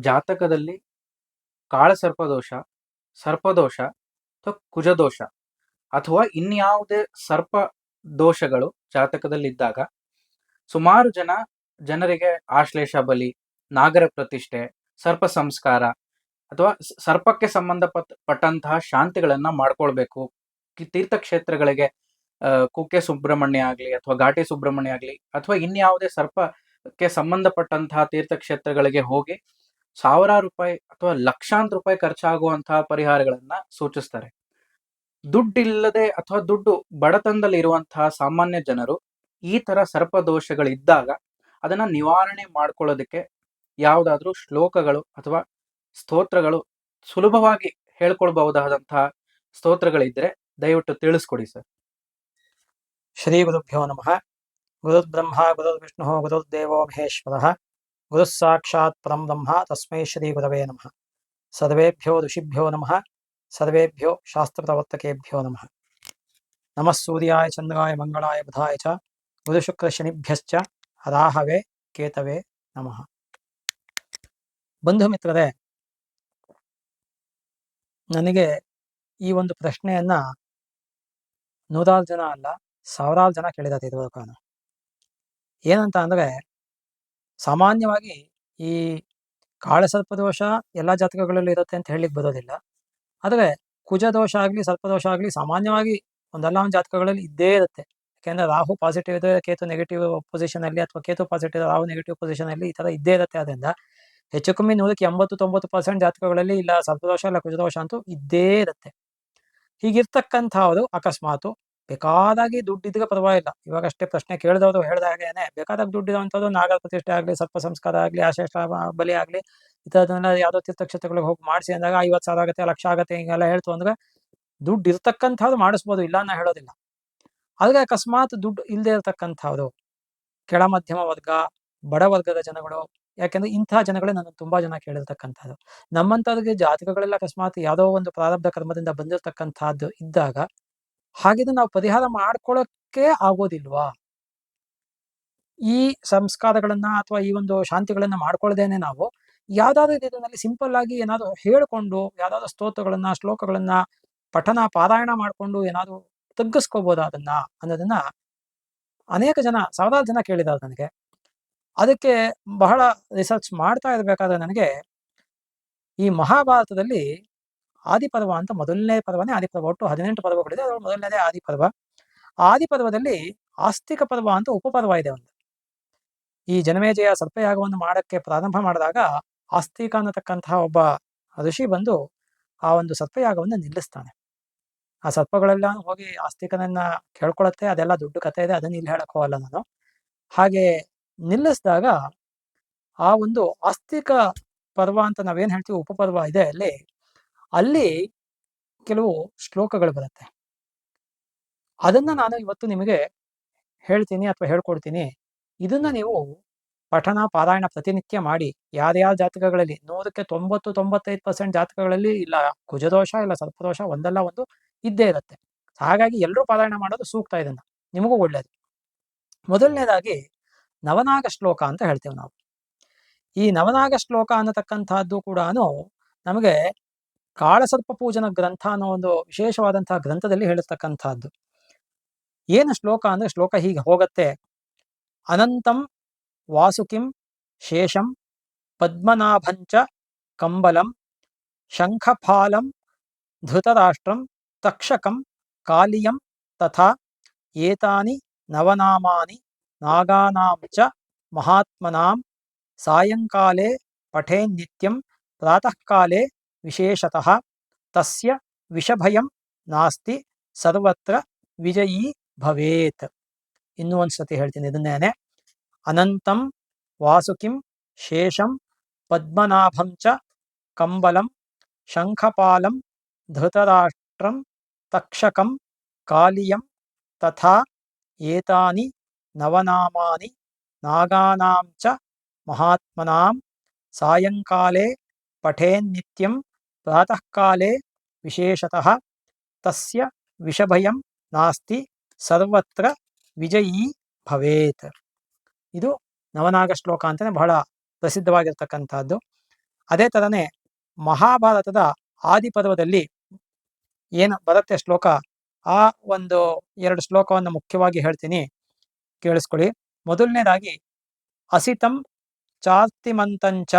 ಜಾತಕದಲ್ಲಿ ಕಾಳಸರ್ಪದೋಷ ಸರ್ಪದೋಷ ಅಥವಾ ಕುಜದೋಷ ಅಥವಾ ಇನ್ಯಾವುದೇ ಸರ್ಪ ದೋಷಗಳು ಜಾತಕದಲ್ಲಿದ್ದಾಗ ಸುಮಾರು ಜನ ಜನರಿಗೆ ಆಶ್ಲೇಷ ಬಲಿ, ನಾಗರ ಪ್ರತಿಷ್ಠೆ, ಸರ್ಪ ಸಂಸ್ಕಾರ, ಅಥವಾ ಸರ್ಪಕ್ಕೆ ಸಂಬಂಧಪಟ್ಟ ಪಟ್ಟಂತಹ ಶಾಂತಿಗಳನ್ನ ಮಾಡ್ಕೊಳ್ಬೇಕು. ತೀರ್ಥಕ್ಷೇತ್ರಗಳಿಗೆ ಕುಕ್ಕೆ ಸುಬ್ರಹ್ಮಣ್ಯ ಆಗ್ಲಿ ಅಥವಾ ಘಾಟಿ ಸುಬ್ರಹ್ಮಣ್ಯ ಆಗ್ಲಿ ಅಥವಾ ಇನ್ಯಾವುದೇ ಸರ್ಪಕ್ಕೆ ಸಂಬಂಧಪಟ್ಟಂತಹ ತೀರ್ಥಕ್ಷೇತ್ರಗಳಿಗೆ ಹೋಗಿ ಸಾವಿರಾರು ರೂಪಾಯಿ ಅಥವಾ ಲಕ್ಷಾಂತರ ರೂಪಾಯಿ ಖರ್ಚಾಗುವಂತಹ ಪರಿಹಾರಗಳನ್ನ ಸೂಚಿಸ್ತಾರೆ. ದುಡ್ಡಿಲ್ಲದೆ ಅಥವಾ ದುಡ್ಡು ಬಡತನದಲ್ಲಿ ಇರುವಂತಹ ಸಾಮಾನ್ಯ ಜನರು ಈ ತರ ಸರ್ಪದೋಷಗಳಿದ್ದಾಗ ಅದನ್ನ ನಿವಾರಣೆ ಮಾಡ್ಕೊಳ್ಳೋದಕ್ಕೆ ಯಾವುದಾದ್ರೂ ಶ್ಲೋಕಗಳು ಅಥವಾ ಸ್ತೋತ್ರಗಳು ಸುಲಭವಾಗಿ ಹೇಳ್ಕೊಳ್ಬಹುದಾದಂತಹ ಸ್ತೋತ್ರಗಳಿದ್ರೆ ದಯವಿಟ್ಟು ತಿಳಿಸ್ಕೊಡಿ ಸರ್. ಶ್ರೀ ಗುರುಭ್ಯೋ ನಮಃ. ಗುರುರ್ಬ್ರಹ್ಮ, ಗುರುರ್ವಿಷ್ಣು, ಗುರುರ್ದೇವೋ ಮಹೇಶ್ವರಃ. ಗುರುಃ ಸಾಕ್ಷಾತ್ ಪರಂ ಬ್ರಹ್ಮ ತಸ್ಮೈ ಶ್ರೀ ಗುರವೇ ನಮಃ. ಸರ್ವೇಭ್ಯೋ ಋಷಿಭ್ಯೋ ನಮಃ. ಸರ್ವೇಭ್ಯೋ ಶಾಸ್ತ್ರಪ್ರವರ್ತಕೇಭ್ಯೋ ನಮಃ. ನಮಃ ಸೂರ್ಯಾಯ ಚಂದ್ರಾಯ ಮಂಗಳಾಯ ಬುಧಾಯ ಚ. ಗುರುಶುಕ್ರ ಶನಿಭ್ಯಶ್ಚ. ರಾಹವೇ ಕೇತವೇ ನಮಃ. ಬಂಧು ಮಿತ್ರರೇ, ನನಗೆ ಈ ಒಂದು ಪ್ರಶ್ನೆಯನ್ನ ನೂರಾರು ಜನ ಅಲ್ಲ, ಸಾವಿರಾರು ಜನ ಕೇಳಿದ ಇದುವರೆಗೂ ಏನಂತ ಅಂದ್ರೆ ಸಾಮಾನ್ಯವಾಗಿ ಈ ಕಾಳ ಸರ್ಪದೋಷ ಎಲ್ಲ ಜಾತಕಗಳಲ್ಲಿ ಇರುತ್ತೆ ಅಂತ ಹೇಳಲಿಕ್ಕೆ ಬರೋದಿಲ್ಲ. ಆದರೆ ಕುಜದೋಷ ಆಗಲಿ ಸರ್ಪದೋಷ ಆಗಲಿ ಸಾಮಾನ್ಯವಾಗಿ ಒಂದಲ್ಲ ಒಂದು ಜಾತಕಗಳಲ್ಲಿ ಇದ್ದೇ ಇರುತ್ತೆ. ಯಾಕೆಂದ್ರೆ ರಾಹು ಪಾಸಿಟಿವ್ ಇದೆ ಕೇತು ನೆಗೆಟಿವ್ ಪೊಸಿಷನ್ ಅಲ್ಲಿ ಅಥವಾ Ketu positive Rahu negative position ಅಲ್ಲಿ ಈ ತರ ಇದ್ದೇ ಇರುತ್ತೆ. ಅದರಿಂದ ಹೆಚ್ಚು ಕಮ್ಮಿ ನೂರಕ್ಕೆ ಎಂಬತ್ತು, ತೊಂಬತ್ತು ಪರ್ಸೆಂಟ್ ಜಾತಕಗಳಲ್ಲಿ ಇಲ್ಲ ಸರ್ಪದೋಷ ಇಲ್ಲ ಕುಜದೋಷ ಅಂತೂ ಇದ್ದೇ ಇರುತ್ತೆ. ಹೀಗಿರ್ತಕ್ಕಂಥವ್ರು ಅಕಸ್ಮಾತು ಬೇಕಾದಾಗಿ ದುಡ್ಡಿದ್ರೆ ಪರವಾಗಿಲ್ಲ. ಇವಾಗ ಅಷ್ಟೇ ಪ್ರಶ್ನೆ ಕೇಳಿದವರು ಹೇಳಿದ ಹಾಗೇನೆ, ಬೇಕಾದಾಗ ದುಡ್ಡಿರುವಂಥದ್ದು ನಾಗರ ಪ್ರತಿಷ್ಠೆ ಆಗಲಿ, ಸರ್ಪ ಸಂಸ್ಕಾರ ಆಗಲಿ ಆಶೇಷ ಬಲಿ ಆಗಲಿ ಈ ಥರದನ್ನೆಲ್ಲ ಯಾವುದೋ ತೀರ್ಥಕ್ಷೇತ್ರಗಳಿಗೆ ಹೋಗಿ ಮಾಡಿಸಿ ಅಂದಾಗ ಐವತ್ತು ಸಾವಿರ ಆಗುತ್ತೆ, ಲಕ್ಷ ಆಗುತ್ತೆ, ಹಿಂಗೆಲ್ಲ ಹೇಳ್ತು ಅಂದ್ರೆ ದುಡ್ಡು ಇರ್ತಕ್ಕಂಥವ್ರು ಮಾಡಿಸ್ಬೋದು, ಇಲ್ಲ ನಾ ಹೇಳೋದಿಲ್ಲ. ಆದ್ರೆ ಅಕಸ್ಮಾತ್ ದುಡ್ಡು ಇಲ್ಲದೆ ಇರತಕ್ಕಂಥವ್ರು, ಕೆಳ ಮಧ್ಯಮ ವರ್ಗ, ಬಡ ವರ್ಗದ ಜನಗಳು, ಯಾಕೆಂದ್ರೆ ಇಂಥ ಜನಗಳೇ ನನ್ನ ತುಂಬಾ ಜನ ಕೇಳಿರ್ತಕ್ಕಂಥದ್ದು. ನಮ್ಮಂಥವ್ರಿಗೆ ಜಾತಕಗಳೆಲ್ಲ ಅಕಸ್ಮಾತ್ ಯಾವುದೋ ಒಂದು ಪ್ರಾರಬ್ಧ ಕರ್ಮದಿಂದ ಬಂದಿರತಕ್ಕಂಥದ್ದು ಇದ್ದಾಗ ಹಾಗಿದ್ರೆ ನಾವು ಪರಿಹಾರ ಮಾಡ್ಕೊಳ್ಳೋಕೆ ಆಗೋದಿಲ್ವಾ? ಈ ಸಂಸ್ಕಾರಗಳನ್ನ ಅಥವಾ ಈ ಒಂದು ಶಾಂತಿಗಳನ್ನ ಮಾಡ್ಕೊಳ್ದೇನೆ ನಾವು ಯಾವ್ದಾದ್ರು ರೀತಿಯಲ್ಲಿ ಸಿಂಪಲ್ ಆಗಿ ಏನಾದ್ರು ಹೇಳ್ಕೊಂಡು, ಯಾವ್ದಾದ್ರು ಸ್ತೋತ್ರಗಳನ್ನ, ಶ್ಲೋಕಗಳನ್ನ, ಪಠನ, ಪಾರಾಯಣ ಮಾಡ್ಕೊಂಡು ಏನಾದ್ರು ತಗ್ಗಿಸ್ಕೋಬೋದಾ ಅದನ್ನ ಅನ್ನೋದನ್ನ ಅನೇಕ ಜನ, ಸಾವಿರಾರು ಜನ ಕೇಳಿದಾರೆ ನನಗೆ. ಅದಕ್ಕೆ ಬಹಳ ರಿಸರ್ಚ್ ಮಾಡ್ತಾ ಇರ್ಬೇಕಾದ್ರೆ ನನಗೆ ಈ ಮಹಾಭಾರತದಲ್ಲಿ ಆದಿಪರ್ವ ಅಂತ ಮೊದಲನೇ ಪರ್ವನೇ ಆದಿಪರ್ವ. ಒಟ್ಟು ಹದಿನೆಂಟು ಪರ್ವಗಳಿದೆ ಅದರ ಮೊದಲನೇದೇ ಆದಿಪರ್ವ. ಆದಿಪರ್ವದಲ್ಲಿ ಆಸ್ತಿಕ ಪರ್ವ ಅಂತ ಉಪಪರ್ವ ಇದೆ ಒಂದು. ಈ ಜನಮೇಜಯ ಸರ್ಪಯಾಗವನ್ನು ಮಾಡಕ್ಕೆ ಪ್ರಾರಂಭ ಮಾಡಿದಾಗ ಆಸ್ತಿಕ ಅನ್ನತಕ್ಕಂತಹ ಒಬ್ಬ ಋಷಿ ಬಂದು ಆ ಒಂದು ಸರ್ಪಯಾಗವನ್ನು ನಿಲ್ಲಿಸ್ತಾನೆ. ಆ ಸರ್ಪಗಳೆಲ್ಲ ಹೋಗಿ ಆಸ್ತಿಕನನ್ನ ಕೇಳ್ಕೊಳತ್ತೆ. ಅದೆಲ್ಲ ದುಡ್ಡು ಕಥೆ ಇದೆ. ಅದನ್ನ ಇಲ್ಲಿ ಹೇಳಕ್ ಹೋಗಲ್ಲ ನಾನು. ಹಾಗೆ ನಿಲ್ಲಿಸಿದಾಗ ಆ ಒಂದು ಆಸ್ತಿಕ ಪರ್ವ ಅಂತ ನಾವೇನ್ ಹೇಳ್ತೀವಿ? ಉಪಪರ್ವ ಇದೆ ಅಲ್ಲಿ. ಅಲ್ಲಿ ಕೆಲವು ಶ್ಲೋಕಗಳು ಬರುತ್ತೆ. ಅದನ್ನ ನಾನು ಇವತ್ತು ನಿಮಗೆ ಹೇಳ್ತೀನಿ ಅಥವಾ ಹೇಳ್ಕೊಡ್ತೀನಿ. ಇದನ್ನ ನೀವು ಪಠನ ಪಾರಾಯಣ ಪ್ರತಿನಿತ್ಯ ಮಾಡಿ. ಯಾರ್ಯಾರ ಜಾತಕಗಳಲ್ಲಿ ನೂರಕ್ಕೆ ತೊಂಬತ್ತು, ತೊಂಬತ್ತೈದು ಪರ್ಸೆಂಟ್ ಜಾತಕಗಳಲ್ಲಿ ಇಲ್ಲ ಕುಜದೋಷ, ಇಲ್ಲ ಸರ್ಪದೋಷ ಒಂದಲ್ಲ ಒಂದು ಇದ್ದೇ ಇರುತ್ತೆ. ಹಾಗಾಗಿ ಎಲ್ಲರೂ ಪಾರಾಯಣ ಮಾಡೋದು ಸೂಕ್ತ ಇದನ್ನ. ನಿಮಗೂ ಒಳ್ಳೇದು. ಮೊದಲನೇದಾಗಿ ನವನಾಗ ಶ್ಲೋಕ ಅಂತ ಹೇಳ್ತೇವೆ ನಾವು. ಈ ನವನಾಗ ಶ್ಲೋಕ ಅನ್ನತಕ್ಕಂತಹದ್ದು ಕೂಡ ನಮಗೆ ಕಾಳಸರ್ಪ ಪೂಜನ ಗ್ರಂಥ ಅನ್ನೋ ಒಂದು ವಿಶೇಷವಾದಂತಹ ಗ್ರಂಥದಲ್ಲಿ ಹೇಳಿರ್ತಕ್ಕಂಥದ್ದು ಏನು ಶ್ಲೋಕ ಅಂದ್ರೆ ಶ್ಲೋಕ ಹೀಗೆ ಹೋಗತ್ತೆ ಅನಂತಂ ವಾಸುಕಿಂ ಶೇಷಂ ಪದ್ಮನಾಭಂಚ ಕಂಬಲಂ ಶಂಖಫಾಲಂ ಧೃತರಾಷ್ಟ್ರಂ ತಕ್ಷಕಂ ಕಾಲಿಯಂ ತಥಾ ಏತಾನಿ ನವನಾಮಾನಿ ನಾಗಾನಾಂ ಚ ಮಹಾತ್ಮನಾಂ ಸಾಯಂಕಾಲೇ ಪಠೇನ್ನಿತ್ಯಂ ಪ್ರಾತಃ ಕಾಲೇ ವಿಶೇಷತಃ ತಸ್ಯ ವಿಷಭಯಂ ನಾಸ್ತಿ ಸರ್ವತ್ರ ವಿಜಯೀ ಭವೇತ್ ಇನ್ನೂ ಒಂದ್ಸತಿ ಹೇಳ್ತೀನಿ ಇದನ್ನೇನೆ ಅನಂತಂ ವಾಸುಕಿಂ ಶೇಷಂ ಪದ್ಮನಾಭಂ ಚ ಕಂಬಲಂ ಶಂಖಪಾಲಂ ಧೃತರಾಷ್ಟ್ರಂ ತಕ್ಷಕಂ ಕಾಲಿಯಂ ತಥಾ ಏತಾನಿ ನವನಾಮಾನಿ ನಾಗಾನಾಂ ಚ ಮಹಾತ್ಮನಾಂ ಸಾಯಂಕಾಲೇ ಪಠೇನ್ನಿತ್ಯಂ ಪ್ರಾತಃ ಕಾಲೇ ವಿಶೇಷತಃ ತಸ್ಯ ವಿಷಭಯಂ ನಾಸ್ತಿ ಸರ್ವತ್ರ ವಿಜಯೀ ಭವೇತ್ ಇದು ನವನಾಗ ಶ್ಲೋಕ ಅಂತಲೇ ಬಹಳ ಪ್ರಸಿದ್ಧವಾಗಿರ್ತಕ್ಕಂಥದ್ದು. ಅದೇ ಥರನೇ ಮಹಾಭಾರತದ ಆದಿಪರ್ವದಲ್ಲಿ ಏನು ಬರುತ್ತೆ ಶ್ಲೋಕ? ಆ ಒಂದು ಎರಡು ಶ್ಲೋಕವನ್ನು ಮುಖ್ಯವಾಗಿ ಹೇಳ್ತೀನಿ. ಕೇಳಿಸ್ಕೊಳ್ಳಿ. ಮೊದಲನೇದಾಗಿ, ಅಸಿತಂ ಚಾರ್ತಿಮಂತಂಚ,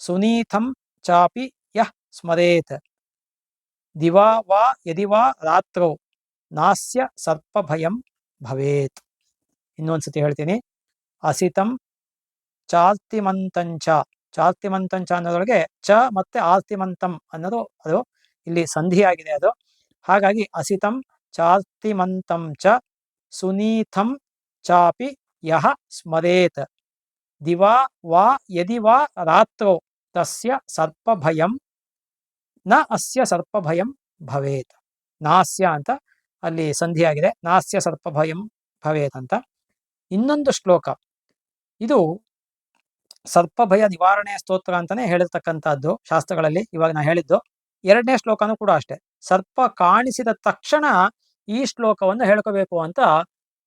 ಸುನೀತಂ ಚಾಪಿ ಸ್ಮರೇತ್ ದಿವಾ ವಾ ಯದಿ ವಾ ರಾತ್ರೋ ನಾಸ್ಯ ಸರ್ಪಭಯಂ ಭವೇತ್ ಇನ್ನೊಂದ್ಸತಿ ಹೇಳ್ತೀನಿ, ಅಸಿತಂ ಚಾರ್ತಿಮಂತಂಚ ಚಾರ್ತಿಮಂತಂಚ ಅನ್ನೋದ್ರೊಳಗೆ ಚ ಮತ್ತೆ ಆರ್ತಿಮಂತಂ ಅನ್ನೋದು ಅದು ಇಲ್ಲಿ ಸಂಧಿಯಾಗಿದೆ ಅದು. ಹಾಗಾಗಿ ಅಸಿತಂ ಚಾರ್ತಿಮಂತಂ ಚ ಸುನೀತಂ ಚಾಪಿ ಯಹ ಸ್ಮರೇತ್. ದಿವಾ ವಾ ಯದಿ ವಾ ರಾತ್ರೋ ತಸ್ಯ ಸರ್ಪಭಯಂ ನ ಅಸ್ಯ ಸರ್ಪಭಯಂ ಭವೇತ್. ನಾಸ್ಯ ಅಂತ ಅಲ್ಲಿ ಸಂಧಿಯಾಗಿದೆ. ನಾಸ್ಯ ಸರ್ಪಭಯಂ ಭವೇತ್ ಅಂತ. ಇನ್ನೊಂದು ಶ್ಲೋಕ. ಇದು ಸರ್ಪಭಯ ನಿವಾರಣೆ ಸ್ತೋತ್ರ ಅಂತಾನೆ ಹೇಳಿರ್ತಕ್ಕಂಥದ್ದು ಶಾಸ್ತ್ರಗಳಲ್ಲಿ ಇವಾಗ ನಾ ಹೇಳಿದ್ದು. ಎರಡನೇ ಶ್ಲೋಕನೂ ಕೂಡ ಅಷ್ಟೇ. ಸರ್ಪ ಕಾಣಿಸಿದ ತಕ್ಷಣ ಈ ಶ್ಲೋಕವನ್ನು ಹೇಳ್ಕೋಬೇಕು ಅಂತ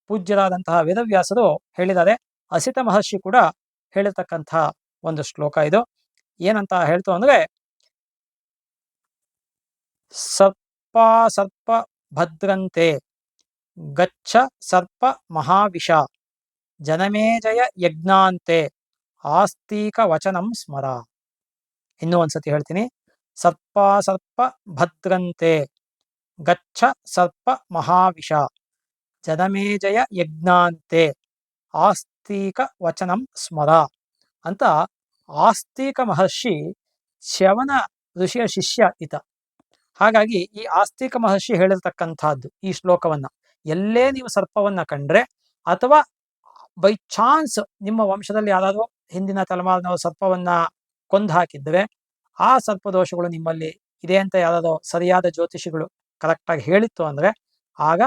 ಪೂಜ್ಯರಾದಂತಹ ವೇದವ್ಯಾಸರು ಹೇಳಿದ್ದಾರೆ. ಅಸಿತ ಮಹರ್ಷಿ ಕೂಡ ಹೇಳಿರ್ತಕ್ಕಂತಹ ಒಂದು ಶ್ಲೋಕ ಇದು. ಏನಂತ ಹೇಳ್ತು ಅಂದ್ರೆ ಸರ್ಪ ಸರ್ಪ ಭದ್ರಂತೆ ಗಚ್ಚ ಸರ್ಪ ಮಹಾವಿಷ ಜನಮೇಜಯ ಯಜ್ಞಾಂತೆ ಆಸ್ತಿಕ ವಚನಂ ಸ್ಮರ. ಇನ್ನೂ ಒಂದ್ಸತಿ ಹೇಳ್ತೀನಿ. ಸರ್ಪ ಸರ್ಪ ಭದ್ರಂತೆ ಗಚ್ಚ ಸರ್ಪ ಮಹಾವಿಷ ಜನಮೇಜಯ ಯಜ್ಞಾಂತೆ ಆಸ್ತಿಕ ವಚನಂ ಸ್ಮರ. ಅಂತ ಆಸ್ತಿಕ ಮಹರ್ಷಿ ಶ್ರವಣ ಋಷಿಯ ಶಿಷ್ಯ ಈತ ಹಾಗಾಗಿ ಈ ಆಸ್ತಿಕ ಮಹರ್ಷಿ ಹೇಳಿರ್ತಕ್ಕಂಥದ್ದು ಈ ಶ್ಲೋಕವನ್ನ. ಎಲ್ಲೇ ನೀವು ಸರ್ಪವನ್ನ ಕಂಡ್ರೆ ಅಥವಾ ಬೈ ಚಾನ್ಸ್ ನಿಮ್ಮ ವಂಶದಲ್ಲಿ ಯಾರಾದರೂ ಹಿಂದಿನ ತಲೆಮಾರಿನವರು ಸರ್ಪವನ್ನ ಕೊಂದು ಹಾಕಿದ್ರೆ ಆ ಸರ್ಪದೋಷಗಳು ನಿಮ್ಮಲ್ಲಿ ಇದೆ ಅಂತ ಯಾರಾದರೂ ಸರಿಯಾದ ಜ್ಯೋತಿಷಿಗಳು ಕರೆಕ್ಟಾಗಿ ಹೇಳಿತ್ತು ಅಂದ್ರೆ ಆಗ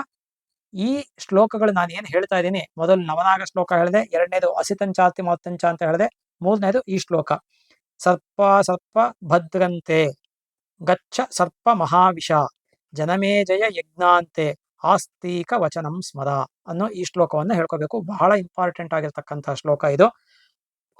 ಈ ಶ್ಲೋಕಗಳು ನಾನು ಏನು ಹೇಳ್ತಾ ಇದ್ದೀನಿ, ಮೊದಲು ನವನಾಗ ಶ್ಲೋಕ ಹೇಳಿದೆ, ಎರಡನೇದು ಅಸಿತಂಚಾತಿ ಮಾತಂಚ ಅಂತ ಹೇಳಿದೆ, ಮೂರನೇದು ಈ ಶ್ಲೋಕ. ಸರ್ಪ ಸರ್ಪ ಭದ್ರಂತೆ. ಗಚ್ಚ ಸರ್ಪ ಮಹಾವಿಷ ಜನಮೇಜಯ ಯಜ್ಞಾಂತೆ ಆಸ್ತಿಕ ವಚನಂ ಸ್ಮರ ಅನ್ನೋ ಈ ಶ್ಲೋಕವನ್ನು ಹೇಳ್ಕೋಬೇಕು. ಬಹಳ ಇಂಪಾರ್ಟೆಂಟ್ ಆಗಿರ್ತಕ್ಕಂಥ ಶ್ಲೋಕ ಇದು.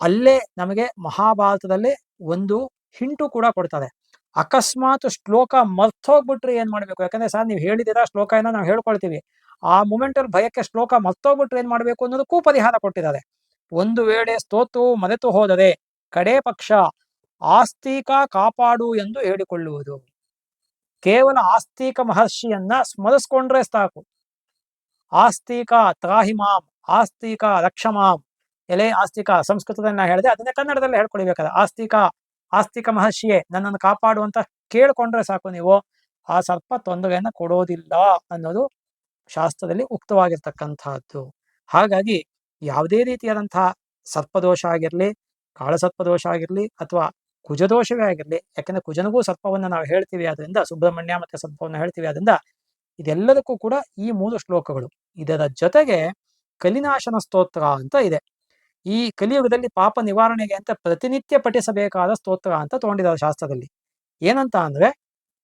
ಅಲ್ಲೇ ನಮಗೆ ಮಹಾಭಾರತದಲ್ಲಿ ಒಂದು ಹಿಂಟು ಕೂಡ ಕೊಡ್ತದೆ. ಅಕಸ್ಮಾತ್ ಶ್ಲೋಕ ಮರ್ತೋಗ್ಬಿಟ್ರೆ ಏನ್ ಮಾಡ್ಬೇಕು? ಯಾಕಂದ್ರೆ ಸರ್ ನೀವು ಹೇಳಿದಿರಾ ಶ್ಲೋಕ ನಾವು ಹೇಳ್ಕೊಳ್ತೀವಿ. ಆ ಮೂಮೆಂಟ್ ಅಲ್ಲಿ ಭಯಕ್ಕೆ ಶ್ಲೋಕ ಮರ್ತೋಗ್ಬಿಟ್ರೆ ಏನ್ ಮಾಡ್ಬೇಕು ಅನ್ನೋದಕ್ಕೂ ಪರಿಹಾರ ಕೊಟ್ಟಿದ್ದಾರೆ. ಒಂದು ವೇಳೆ ಸ್ತೋತು ಮರೆತು ಹೋದರೆ ಕಡೇ ಪಕ್ಷ ಆಸ್ತಿಕ ಕಾಪಾಡು ಎಂದು ಹೇಳಿಕೊಳ್ಳುವುದು. ಕೇವಲ ಆಸ್ತಿಕ ಮಹರ್ಷಿಯನ್ನ ಸ್ಮರಿಸ್ಕೊಂಡ್ರೆ ಸಾಕು. ಆಸ್ತಿಕ ತ್ರಾಹಿಮಾಂ ಆಸ್ತಿಕ ರಕ್ಷಮಾಂ ಎಲೆ ಆಸ್ತಿಕ ಸಂಸ್ಕೃತದಲ್ಲಿ ಹೇಳಿದೆ ಅದನ್ನೇ ಕನ್ನಡದಲ್ಲಿ ಹೇಳ್ಕೊಳ್ಬೇಕಾದ್ರೆ ಆಸ್ತಿಕ ಆಸ್ತಿಕ ಮಹರ್ಷಿಯೇ ನನ್ನನ್ನು ಕಾಪಾಡು ಅಂತ ಕೇಳ್ಕೊಂಡ್ರೆ ಸಾಕು ನೀವು. ಆ ಸರ್ಪ ತೊಂದರೆಯನ್ನು ಕೊಡೋದಿಲ್ಲ ಅನ್ನೋದು ಶಾಸ್ತ್ರದಲ್ಲಿ ಉಕ್ತವಾಗಿರ್ತಕ್ಕಂಥದ್ದು. ಹಾಗಾಗಿ ಯಾವುದೇ ರೀತಿಯಾದಂತಹ ಸರ್ಪದೋಷ ಆಗಿರ್ಲಿ, ಕಾಳಸರ್ಪದೋಷ ಆಗಿರ್ಲಿ ಅಥವಾ ಕುಜದೋಷವೇ ಆಗಿರಲಿ, ಯಾಕಂದ್ರೆ ಕುಜನಿಗೂ ಸರ್ಪವನ್ನ ನಾವು ಹೇಳ್ತೀವಿ, ಆದ್ರಿಂದ ಸುಬ್ರಹ್ಮಣ್ಯ ಮತ್ತೆ ಸರ್ಪವನ್ನ ಹೇಳ್ತೀವಿ, ಆದ್ರಿಂದ ಇದೆಲ್ಲದಕ್ಕೂ ಕೂಡ ಈ ಮೂರು ಶ್ಲೋಕಗಳು. ಇದರ ಜೊತೆಗೆ ಕಲಿನಾಶನ ಸ್ತೋತ್ರ ಅಂತ ಇದೆ. ಈ ಕಲಿಯುಗದಲ್ಲಿ ಪಾಪ ನಿವಾರಣೆಗೆ ಅಂತ ಪ್ರತಿನಿತ್ಯ ಪಠಿಸಬೇಕಾದ ಸ್ತೋತ್ರ ಅಂತ ತಗೊಂಡಿದ್ದಾರೆ ಶಾಸ್ತ್ರದಲ್ಲಿ. ಏನಂತ ಅಂದ್ರೆ,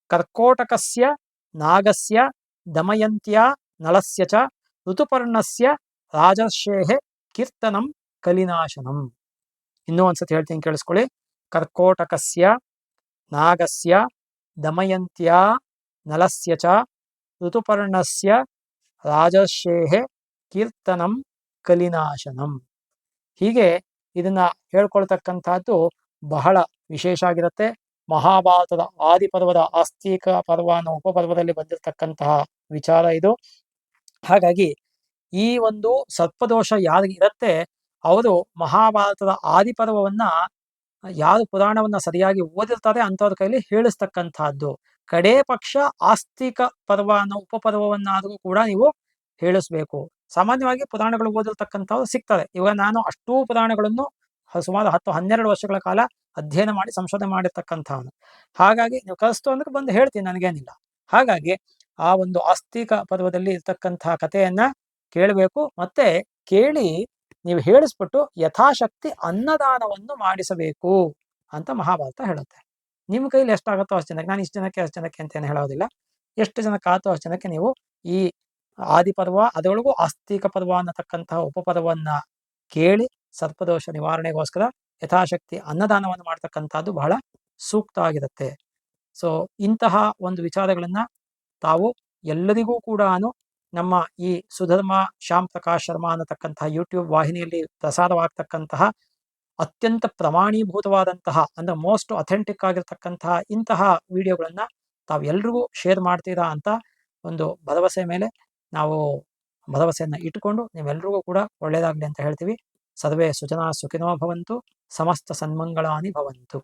ಕರ್ಕೋಟಕಸ್ಯ, ನಾಗಸ್ಯ, ದಮಯಂತ್ಯ, ನಳಸ್ಯ ಚ, ಋತುಪರ್ಣಸ್ಯ, ರಾಜರ್ಷೇಹೆ, ಕೀರ್ತನಂ, ಕಲಿನಾಶನಂ. ಇನ್ನೂ ಒಂದ್ಸತಿ ಹೇಳ್ತೀನಿ ಕೇಳಿಸ್ಕೊಳ್ಳಿ. ಕರ್ಕೋಟಕಸ್ಯ ನಾಗಸ್ಯ ದಮಯಂತ್ಯಾ ನಲಸ್ಯ ಚ ಋತುಪರ್ಣಸ್ಯ ರಾಜರ್ಷೇಹೆ ಕೀರ್ತನಂ ಕಲಿನಾಶನಂ ಹೀಗೆ ಇದನ್ನ ಹೇಳ್ಕೊಳ್ತಕ್ಕಂಥದ್ದು ಬಹಳ ವಿಶೇಷ ಆಗಿರುತ್ತೆ. ಮಹಾಭಾರತದ ಆದಿಪರ್ವದ ಆಸ್ತಿಕ ಪರ್ವ ಅನ್ನೋ ಉಪಪರ್ವದಲ್ಲಿ ಬಂದಿರತಕ್ಕಂತಹ ವಿಚಾರ ಇದು. ಹಾಗಾಗಿ ಈ ಒಂದು ಸರ್ಪದೋಷ ಯಾರಿಗೆ ಇರುತ್ತೆ, ಅವರು ಮಹಾಭಾರತದ ಆದಿಪರ್ವವನ್ನ ಯಾರು ಪುರಾಣವನ್ನ ಸರಿಯಾಗಿ ಓದಿರ್ತಾರೆ ಅಂಥವ್ರ ಕೈಲಿ ಹೇಳಿಸ್ತಕ್ಕಂಥದ್ದು. ಕಡೇ ಪಕ್ಷ ಆಸ್ತಿಕ ಪರ್ವ ಅನ್ನೋ ಉಪಪರ್ವವನ್ನಾದರೂ ಕೂಡ ನೀವು ಹೇಳಿಸ್ಬೇಕು. ಸಾಮಾನ್ಯವಾಗಿ ಪುರಾಣಗಳು ಓದಿರ್ತಕ್ಕಂಥವ್ರು ಸಿಗ್ತಾರೆ. ಇವಾಗ ನಾನು ಅಷ್ಟೂ ಪುರಾಣಗಳನ್ನು ಸುಮಾರು ಹತ್ತು ಹನ್ನೆರಡು ವರ್ಷಗಳ ಕಾಲ ಅಧ್ಯಯನ ಮಾಡಿ ಸಂಶೋಧನೆ ಮಾಡಿರ್ತಕ್ಕಂಥವನು ಹಾಗಾಗಿ ನೀವು ಕಲಿಸ್ತು ಅಂದ್ರೆ ಬಂದು ಹೇಳ್ತೀನಿ, ನನಗೇನಿಲ್ಲ. ಹಾಗಾಗಿ ಆ ಒಂದು ಆಸ್ತಿಕ ಪರ್ವದಲ್ಲಿ ಇರ್ತಕ್ಕಂತಹ ಕಥೆಯನ್ನ ಕೇಳಬೇಕು, ಮತ್ತೆ ಕೇಳಿ ನೀವು ಹೇಳಿಸ್ಬಿಟ್ಟು ಯಥಾಶಕ್ತಿ ಅನ್ನದಾನವನ್ನು ಮಾಡಿಸಬೇಕು ಅಂತ ಮಹಾಭಾರತ ಹೇಳುತ್ತೆ. ನಿಮ್ಮ ಕೈಲಿ ಎಷ್ಟಾಗುತ್ತೋ ಅಷ್ಟು ಜನಕ್ಕೆ, ನಾನು ಇಷ್ಟು ಜನಕ್ಕೆ, ಅಷ್ಟು ಜನಕ್ಕೆ ಅಂತ ಏನು ಹೇಳೋದಿಲ್ಲ. ಎಷ್ಟು ಜನಕ್ಕೆ ಆತೋ ಅಷ್ಟು ಜನಕ್ಕೆ ನೀವು ಈ ಆದಿಪರ್ವ, ಅದರೊಳಗೂ ಆಸ್ತಿಕ ಪರ್ವ ಅನ್ನತಕ್ಕಂತಹ ಉಪಪರ್ವನ್ನ ಕೇಳಿ ಸರ್ಪದೋಷ ನಿವಾರಣೆಗೋಸ್ಕರ ಯಥಾಶಕ್ತಿ ಅನ್ನದಾನವನ್ನು ಮಾಡ್ತಕ್ಕಂಥದ್ದು ಬಹಳ ಸೂಕ್ತ ಆಗಿರುತ್ತೆ. ಸೊ ಇಂತಹ ಒಂದು ವಿಚಾರಗಳನ್ನ ತಾವು ಎಲ್ಲರಿಗೂ ಕೂಡ ನಮ್ಮ ಈ ಸುಧರ್ಮ ಶ್ಯಾಮ್ ಪ್ರಕಾಶ್ ಶರ್ಮಾ ಅನ್ನತಕ್ಕಂತಹ ಯೂಟ್ಯೂಬ್ ವಾಹಿನಿಯಲ್ಲಿ ಪ್ರಸಾರವಾಗ್ತಕ್ಕಂತಹ ಅತ್ಯಂತ ಪ್ರಮಾಣೀಭೂತವಾದಂತಹ, ಅಂದ್ರೆ ಮೋಸ್ಟ್ ಅಥೆಂಟಿಕ್ ಆಗಿರ್ತಕ್ಕಂತಹ ಇಂತಹ ವಿಡಿಯೋಗಳನ್ನ ತಾವೆಲ್ರಿಗೂ ಶೇರ್ ಮಾಡ್ತೀರಾ ಅಂತ ಒಂದು ಭರವಸೆ ಮೇಲೆ ನಾವು ಭರವಸೆಯನ್ನ ಇಟ್ಟುಕೊಂಡು ನೀವೆಲ್ರಿಗೂ ಕೂಡ ಒಳ್ಳೆಯದಾಗಲಿ ಅಂತ ಹೇಳ್ತೀವಿ. ಸರ್ವೇ ಸುಜನಾ ಸುಖಿನೋ ಭವಂತು, ಸಮಸ್ತ ಸನ್ಮಂಗಳಾನಿ ಭವಂತು.